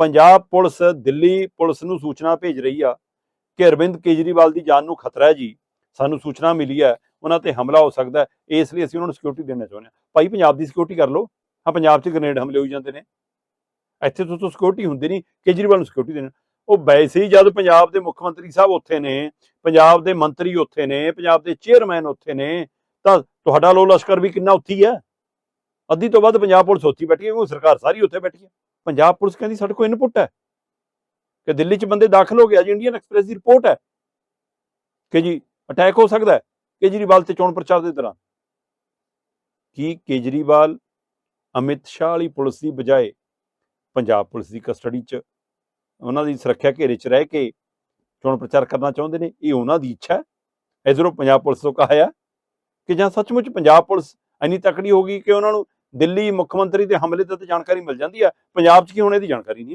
Punjab police Delhi police ਨੂੰ ਸੂਚਨਾ ਭੇਜ ਰਹੀ ਆ ਕਿ ਅਰਵਿੰਦ ਕੇਜਰੀਵਾਲ ਦੀ ਜਾਨ ਨੂੰ ਖਤਰਾ ਹੈ ਜੀ। ਸਾਨੂੰ ਸੂਚਨਾ ਮਿਲੀ ਹੈ, ਉਹਨਾਂ ਤੇ ਹਮਲਾ ਹੋ ਸਕਦਾ ਹੈ, ਇਸ ਲਈ ਅਸੀਂ ਉਹਨਾਂ ਨੂੰ ਸਿਕਿਉਰਿਟੀ ਦੇਣਾ ਚਾਹੁੰਦੇ ਹਾਂ। ਭਾਈ, ਪੰਜਾਬ ਦੀ ਸਿਕਿਉਰਿਟੀ ਕਰ ਲਓ। ਹਾਂ, ਪੰਜਾਬ 'ਚ ਗ੍ਰੇਨੇਡ ਹਮਲੇ ਹੋਈ ਜਾਂਦੇ ਨੇ। ਇੱਥੇ ਤੋਂ ਸਿਕਿਉਰਿਟੀ ਹੁੰਦੀ ਨਹੀਂ, ਕੇਜਰੀਵਾਲ ਨੂੰ ਸਿਕਿਉਰਿਟੀ ਦੇਣਾ। ਉਹ ਵੈਸੇ ਹੀ ਜਦ ਪੰਜਾਬ ਦੇ ਮੁੱਖ ਮੰਤਰੀ ਸਾਹਿਬ ਉੱਥੇ ਨੇ, ਪੰਜਾਬ ਦੇ ਮੰਤਰੀ ਉੱਥੇ ਨੇ, ਪੰਜਾਬ ਦੇ ਚੇਅਰਮੈਨ ਉੱਥੇ ਨੇ, ਤਾਂ ਤੁਹਾਡਾ ਲੋ ਲਸ਼ਕਰ ਵੀ ਕਿੰਨਾ ਉੱਥੀ ਹੈ ਅੱਧੀ ਤੋਂ ਵੱਧ ਪੰਜਾਬ ਪੁਲਿਸ ਉੱਥੀ ਬੈਠੀ ਹੈ ਉਹ ਸਰਕਾਰ ਸਾਰੀ ਉੱਥੇ ਬੈਠੀ ਹੈ। ਪੰਜਾਬ ਪੁਲਿਸ ਕਹਿੰਦੀ ਸਾਡੇ ਕੋਲ ਇਨਪੁਟ ਹੈ ਕਿ ਦਿੱਲੀ 'ਚ ਬੰਦੇ ਦਾਖਲ ਹੋ ਗਏ, ਅੱਜ ਇੰਡੀਅਨ ਐਕਸਪ੍ਰੈਸ ਦੀ ਰਿਪੋਰਟ ਹੈ ਕਿ ਜੀ ਅਟੈਕ ਹੋ ਸਕਦਾ ਹੈ ਕੇਜਰੀਵਾਲ ਤੇ ਚੋਣ ਪ੍ਰਚਾਰ ਦੇ ਦੌਰਾਨ। ਕੀ ਕੇਜਰੀਵਾਲ ਅਮਿਤ ਸ਼ਾਹ ਵਾਲੀ ਪੁਲਿਸ ਦੀ ਬਜਾਏ ਪੰਜਾਬ ਪੁਲਿਸ ਦੀ ਕਸਟਡੀ 'ਚ ਉਹਨਾਂ ਦੀ ਸੁਰੱਖਿਆ ਘੇਰੇ 'ਚ ਰਹਿ ਕੇ ਚੋਣ ਪ੍ਰਚਾਰ ਕਰਨਾ ਚਾਹੁੰਦੇ ਨੇ? ਇਹ ਉਹਨਾਂ ਦੀ ਇੱਛਾ ਹੈ। ਇਧਰੋਂ ਪੰਜਾਬ ਪੁਲਿਸ ਤੋਂ ਕਹਾਇਆ ਕਿ ਜਾਂ ਸੱਚਮੁੱਚ ਪੰਜਾਬ ਪੁਲਿਸ ਇੰਨੀ ਤਕੜੀ ਹੋ ਗਈ ਕਿ ਉਹਨਾਂ ਨੂੰ ਦਿੱਲੀ ਮੁੱਖ ਮੰਤਰੀ ਦੇ ਹਮਲੇ ਦੀ ਤਾਂ ਜਾਣਕਾਰੀ ਮਿਲ ਜਾਂਦੀ ਹੈ ਪੰਜਾਬ 'ਚ ਕੀ ਹੋਣੇ ਦੀ ਜਾਣਕਾਰੀ ਨਹੀਂ?